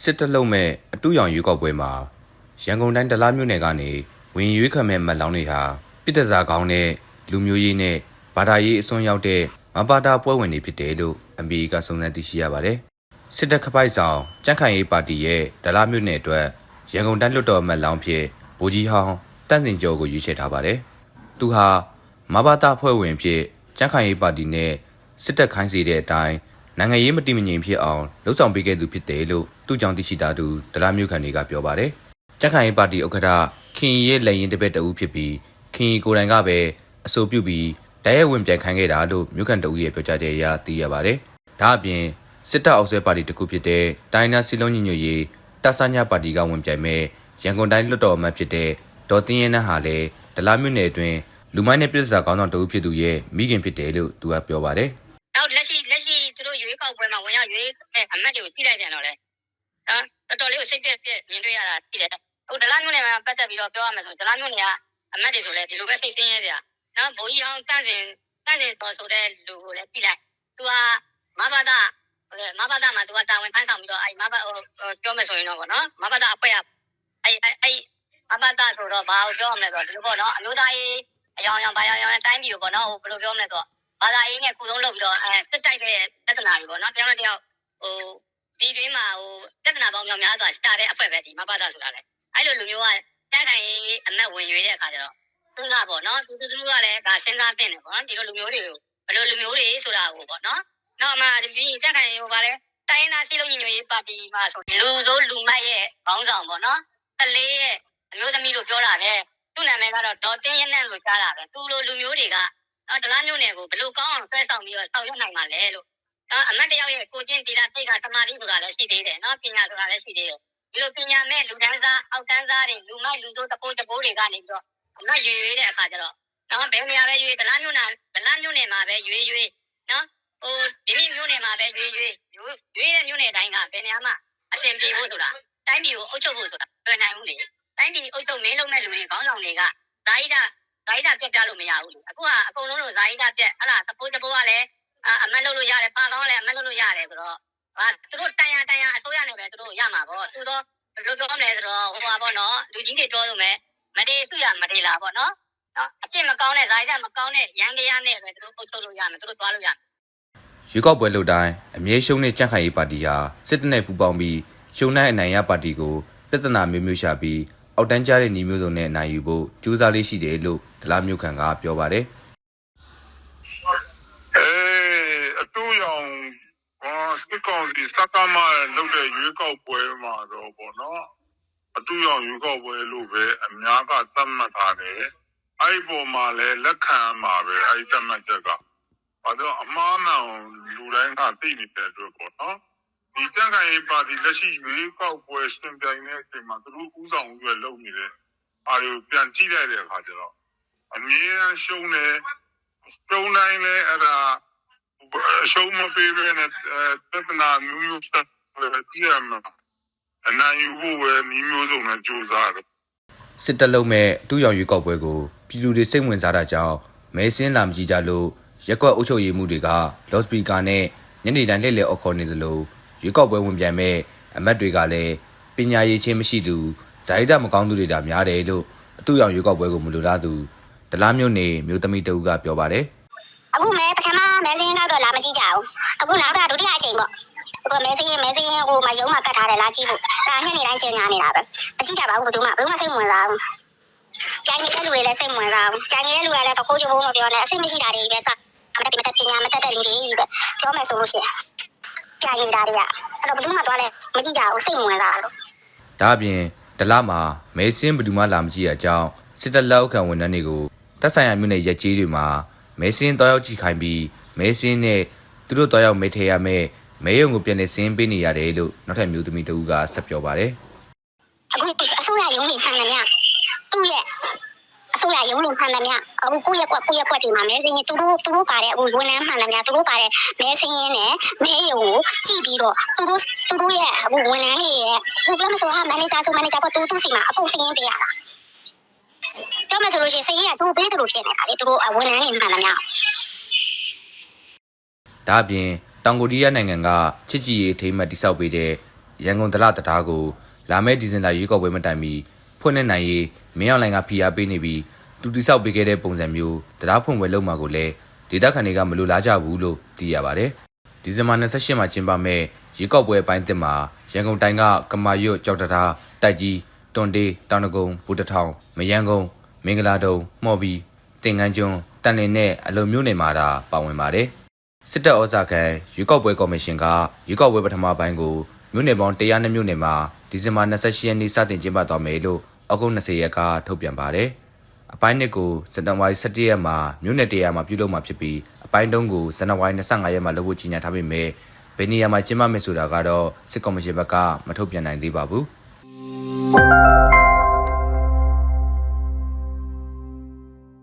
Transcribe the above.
စစ်တလုံးမဲ့အတူရောင်ရွေးကောက်ပွဲမှာရန်ကုန်တိုင်းဒလားမြို့နယ်ကနေဝင်ရွေးခံမဲ့မတ်လောင်းတွေဟာပြည်တစားကောင်းတဲ့လူမျိုးရေးနဲ့ဘာသာရေးအစွန်းရောက်တဲ့မဘာတာပွဲဝင်တွေဖြစ်တယ်လို့အမေရိကစုံစမ်းသိရှိရပါတယ်။စစ်တပ်ခပိုက်ဆောင်ကြန့်ခိုင်ရေးပါတီရဲ့ဒလားမြို့နယ်အတွက်ရန်ကုန်တိုင်းလွှတ်တော်မတ်လောင်းဖြစ်ဗိုလ်ကြီးဟောင်းတန့်စင်ကျော်ကိုရွေးချယ်ထားပါတယ်။သူဟာမဘာတာဖွဲ့ဝင်ဖြစ်ကြန့်ခိုင်ရေးပါတီနဲ့စစ်တပ်ခိုင်းစေတဲ့အတိုင်းနိုင်ငံရေးမတည်မငြိမ်ဖြစ်အောင်လှုံ့ဆော်ပေးခဲ့သူဖြစ်တယ်လို့ သူ့ကြောင့်သိရှိတာသူဒလားမြို့ခံတွေကပြောပါတယ်။ကြက်ခိုင်ရေးပါတီဥက္ကဋ္ဌခင်ရီရဲ့လက်ရင်တစ်ပက်တအူးဖြစ်ပြီးခင်ရီကိုယ်တိုင်ကပဲအဆိုပြုပြီးတရဲဝင်ပြန်ခံခဲ့တာလို့မြို့ခံတအူးရဲ့ပြောကြားချက်အရသိရပါတယ်။ဒါအပြင်စစ်တပ်အောက်ဆွဲပါတီတစ်ခုဖြစ်တဲ့တိုင်းနာစီလုံးညီညွတ်ရေးတပ်ဆညာပါတီကဝင်ပြိုင်မဲ့ရန်ကုန်တိုင်းလွှတ်တော်အမတ်ဖြစ်တဲ့ဒေါ်တင်ရဲနန်းဟာလည်းဒလားမြို့နယ်အတွင်းလူမိုင်းနဲ့ပြည်စာကောင်းဆောင်တအူးဖြစ်သူရဲ့မိခင်ဖြစ်တယ်လို့သူကပြောပါတယ်။နောက်လက်ရှိလက်ရှိသူတို့ရွေးကောက်ပွဲမှာဝင်ရောက်ရွေးတဲ့အမတ်တွေကိုကြည့်လိုက်ပြန်တော့လေ နော်တော်တော်လေးကိုစိတ်ပြက်ပြက်မြင်တွေ့ရတာကြည့်တယ်ဟိုဒလားမျိုးနယ်မှာပတ်သက်ပြီးတော့ပြောရမယ်ဆိုဒလားမျိုးနယ်ကအမတ်တွေဆိုလဲဒီလိုပဲစိတ်ဆင်းရဲစရာနော်ဘိုးကြီးအောင်တန့်စင်တန့်စင်တော်ဆိုတဲ့လူကိုလည်းကြည့်လိုက်သူကမဘာသာမဘာသာမှာသူကတာဝန်ဖန်ဆောင်ပြီးတော့အဲမဘာဟိုပြောမယ်ဆိုရင်တော့ဗောနော်မဘာသာအပွဲကအဲအဲမဘာသာဆိုတော့ဘာကိုပြောရမလဲဆိုတော့ဒီလိုပေါ့နော်အမျိုးသားရေးအယောင်အယောင်ဘာယောင်ယောင်တိုင်းပြည်ကိုပေါ့နော်ဟိုဘယ်လိုပြောမလဲဆိုတော့ဘာသာရေးနဲ့ကုသုံးလုပ်ပြီးတော့အဲစစ်တိုက်တဲ့ပြဿနာတွေပေါ့နော်တယောက်နဲ့တယောက် ဟိုဒီတွင်းမှာဟိုပြဿနာပေါင်းများများစွာရှာတဲ့အဖွဲ့ပဲဒီမဘာသာဆိုတာလေအဲ့လိုလူမျိုးကတန်းတိုင်းအမတ်ဝင်ရွေးတဲ့အခါကျတော့သူကပေါ့နော်သူသူကလည်းဒါစဉ်းစားတင်တယ်ပေါ့နော်ဒီလိုလူမျိုးတွေကိုဘယ်လိုလူမျိုးတွေဆိုတာကိုပေါ့နော်နောက်မှဒီတန်းတိုင်းဟိုဗာလဲတိုင်းနာစီလုံးညီညွတ်ရေးပါတီမှာဆိုလူစိုးလူမိုက်ရဲ့ခေါင်းဆောင်ပေါ့နော်ကလေးရဲ့အမျိုးသမီးလို့ပြောတာပဲသူ့နာမည်ကတော့ဒေါ်တင်းရနန်းလို့ကြားတာပဲသူလိုလူမျိုးတွေကနော်ဒလားမျိုးနယ်ကိုဘယ်လိုကောင်းအောင်ဆွဲဆောင်ပြီးတော့ဆောင်ရွက်နိုင်မှာလဲလို့ နော်အမတ်တယောက်ရဲ့ကိုချင်းတီလာတိတ်ကသမာဓိဆိုတာလည်းရှိသေးတယ်နော်ပညာဆိုတာလည်းရှိသေးတယ်ဒီလိုပညာမဲ့လူတန်းစားအောက်တန်းစားတွေလူမိုက်လူစိုးတပိုးတပိုးတွေကနေပြီးတော့အမတ်ရွေရွေတဲ့အခါကျတော့နော်ဘယ်နေရာပဲရွေဒလားမျိုးနယ်ဒလားမျိုးနယ်မှာပဲရွေရွေနော်ဟိုဒီနေ့မျိုးနယ်မှာပဲရွေရွေရွေတဲ့မျိုးနယ်တိုင်းကဘယ်နေရာမှာအဆင်ပြေဖို့ဆိုတာတိုင်းပြည်ကိုအုပ်ချုပ်ဖို့ဆိုတာတွေ့နိုင်ဘူးလေတိုင်းပြည်အုပ်ချုပ်မင်းလုံးမဲ့လူတွေခေါင်းဆောင်တွေကဇာတိဒဇာတိဒပြတ်ပြလို့မရဘူးလေအခုကအကုန်လုံးလို့ဇာတိဒပြတ်ဟလာတပိုးတပိုးကလည်း အမတ်လုပ်လို့ရတယ်ပါကောင်းလည်းအမတ်လုပ်လို့ရတယ်ဆိုတော့ဟာသူတို့တန်ရတန်ရအစိုးရနဲ့ပဲသူတို့ရမှာပေါ့သူတို့ဘယ်လိုပြောမလဲဆိုတော့ဟိုပါပေါ့နော်လူကြီးတွေပြောလို့မယ်မတေစုရမတေလာပေါ့နော်နော်အစ်မကောင်းတဲ့ဇာတိဒမကောင်းတဲ့ရန်ကြရနဲ့ဆိုသူတို့ပုတ်ချုပ်လို့ရမယ်သူတို့သွားလို့ရမယ်ရွေးကောက်ပွဲလုပ်တိုင်းအမြဲရှုံးတဲ့ကြန့်ခိုင်ရေးပါတီဟာစစ်တပ်နဲ့ပူးပေါင်းပြီးရှုံးတဲ့အနိုင်ရပါတီကိုပြဿနာမျိုးမျိုးရှာပြီးအောက်တန်းကျတဲ့ညီမျိုးစုံနဲ့အနိုင်ယူဖို့ကြိုးစားလေးရှိတယ်လို့ဒလားမျိုးခံကပြောပါတယ် အဲ အတူရောင်ဟာစကကောင်စီစကမလုပ်တဲ့ရွေးကောက်ပွဲမှာတော့ပေါ့နော်အတူရောင်ရွေးကောက်ပွဲလို့ပဲအများကသတ်မှတ်ထားတယ်အဲ့ဒီပေါ်မှာလည်းလက်ခံမှာပဲအဲ့ဒီသတ်မှတ်ချက်ကဘာလို့အမှားမှန်လူတိုင်းကသိနေတဲ့အတွက်ပေါ့နော်ဒီတန်ခိုင်ရေးပါတီလက်ရှိရွေးကောက်ပွဲရှင်ပြိုင်တဲ့အချိန်မှာသူတို့ဥဆောင်ပြီးတော့လုပ်နေတယ်အားကိုပြန်ကြည့်လိုက်တဲ့အခါကျတော့အမြဲတမ်းရှုံးတယ်ရှုံးတိုင်းလည်းအဲ့ဒါအ ရှုံးမပေးဘဲနဲ့အဲပြဿနာမျိုးမျိုးဆက်ကြည့်ရမှာအနိုင်ယူဖို့ပဲမျိုးမျိုးစုံနဲ့ကြိုးစားတယ်စစ်တပ်လုံးမဲ့အတူရောင်ရွေးကောက်ပွဲကိုပြည်သူတွေစိတ်ဝင်စားတာကြောင့်မဲစင်းလာမကြည့်ကြလို့ရက်ကွက်အုပ်ချုပ်ရေးမှုတွေကလော့စပီကာနဲ့ညနေတိုင်းလှည့်လည်အော်ခေါ်နေသလိုရွေးကောက်ပွဲဝင်ပြိုင်မဲ့အမတ်တွေကလည်းပညာရေးချင်းမရှိသူဇာတိတမကောင်းသူတွေဒါများတယ်လို့အတူရောင်ရွေးကောက်ပွဲကိုမလိုလားသူဒလားမျိုးနေမျိုးသမီးတဦးကပြောပါတယ် အခုမဲပထမမဲစင်းတော့တော့လာမကြည့်ကြဘူးအခုနောက်တာဒုတိယအချိန်ပေါ့ဟိုမဲစင်းမဲစင်းဟိုမယုံမှာကတ်ထားတယ်လာကြည့်ဖို့ဒါညနေတိုင်းကျင်ညာနေတာပဲမကြည့်ကြပါဘူးဘယ်သူမှဘယ်သူမှစိတ်ဝင်စားဘူးကြိုင်နေတဲ့လူတွေလည်းစိတ်ဝင်စားဘူးကြိုင်နေတဲ့လူကလည်းတခိုးချိုးဖို့မပြောနဲ့အစိတ်မရှိတာတွေပဲစအမတက်ပညာမတက်တဲ့လူတွေကြီးပဲပြောမယ်ဆိုလို့ရှိရင်ကြိုင်နေတာတွေကအဲ့တော့ဘယ်သူမှသွားလဲမကြည့်ကြဘူးစိတ်ဝင်စားလို့ဒါအပြင်ဒလားမှာမဲစင်းဘယ်သူမှလာမကြည့်ရကြောင်းစစ်တပ်လက်အောက်ခံဝန်ထမ်းတွေကိုတပ်ဆိုင်ရာမြို့နယ်ရက်ကြီးတွေမှာ မဲစင်းတောက်ရောက်ကြည့်ခိုင်းပြီးမဲစင်းနဲ့သူတို့တောက်ရောက်မဲထဲရမယ်မဲယုံကိုပြန်နေစင်းပေးနေရတယ်လို့နောက်ထပ်မျိုးသမီးတဦးကဆက်ပြောပါတယ်အခုအစိုးရရုံးနေမှန်တယ်များသူ့ရဲ့အစိုးရရုံးနေမှန်တယ်များအခုကိုယ့်ရဲ့ကွက်ကိုယ့်ရဲ့ကွက်ဒီမှာမဲစင်းရင်သူတို့သူတို့ပါတဲ့အခုဝန်ထမ်းမှန်တယ်များသူတို့ပါတဲ့မဲစင်းရင်နဲ့မဲရုံကိုကြည့်ပြီးတော့သူတို့သူတို့ရဲ့အခုဝန်ထမ်းတွေရဲ့ဘယ်လိုမဆိုဟာမန်နေဂျာဆိုမန်နေဂျာပေါ့သူသူစီမှာအကုန်စင်းပေးရတာ ပြောမှဆိုလို့ရှိရင်စင်းရသူပေးတယ်လို့ဖြစ်နေတာလေသူတို့ဝန်ထမ်းတွေမှန်တယ်များဒါအပြင်တောင်ကိုရီးယားနိုင်ငံကချစ်ကြည်ရေးအထိမ်းအမှတ်တိစောက်ပေးတဲ့ရန်ကုန်ဒလတတားကိုလာမယ့်ဒီဇင်ဘာရွေးကောက်ပွဲမတိုင်မီဖွင့်နေနိုင်ရေးမင်းအောင်လိုင်ကဖိအားပေးနေပြီးတူတိဆောက်ပေးခဲ့တဲ့ပုံစံမျိုးတရားဖွင့်ပွဲလုပ်မှာကိုလည်းဒေသခံတွေကမလိုလားကြဘူးလို့သိရပါတယ်။ဒီဇင်ဘာ28မှာကျင်းပမယ့်ရွေးကောက်ပွဲအပိုင်းတစ်မှာရန်ကုန်တိုင်းကကမာရွတ်ကြောက်တတားတိုက်ကြီးတွန်တေးတောင်တကုံဘူတထောင်မယန်းကုန်း မင်္ဂလာတုံမော်ဘီတင်ငန်းကျွန်းတန်လင်းနဲ့အလုံမျိုးနယ်မှာဒါပါဝင်ပါတယ်။စစ်တပ်ဩဇာခံရွေးကောက်ပွဲကော်မရှင်ကရွေးကောက်ပွဲပထမပိုင်းကိုမြို့နယ်ပေါင်း102မြို့နယ်မှာဒီဇင်ဘာ28ရက်နေ့စတင်ကျင်းပသွားမယ်လို့အောက်တိုဘာ20ရက်ကထုတ်ပြန်ပါတယ်။အပိုင်းနှစ်ကိုစက်တင်ဘာ17ရက်မှာမြို့နယ်တရားမှာပြုလုပ်မှာဖြစ်ပြီးအပိုင်းတုံးကိုဇန်နဝါရီ25ရက်မှာလုပ်ဖို့ကြီးညာထားပေမဲ့ဘယ်နေရာမှာကျင်းပမယ်ဆိုတာကတော့စစ်ကော်မရှင်ဘက်ကမထုတ်ပြန်နိုင်သေးပါဘူး။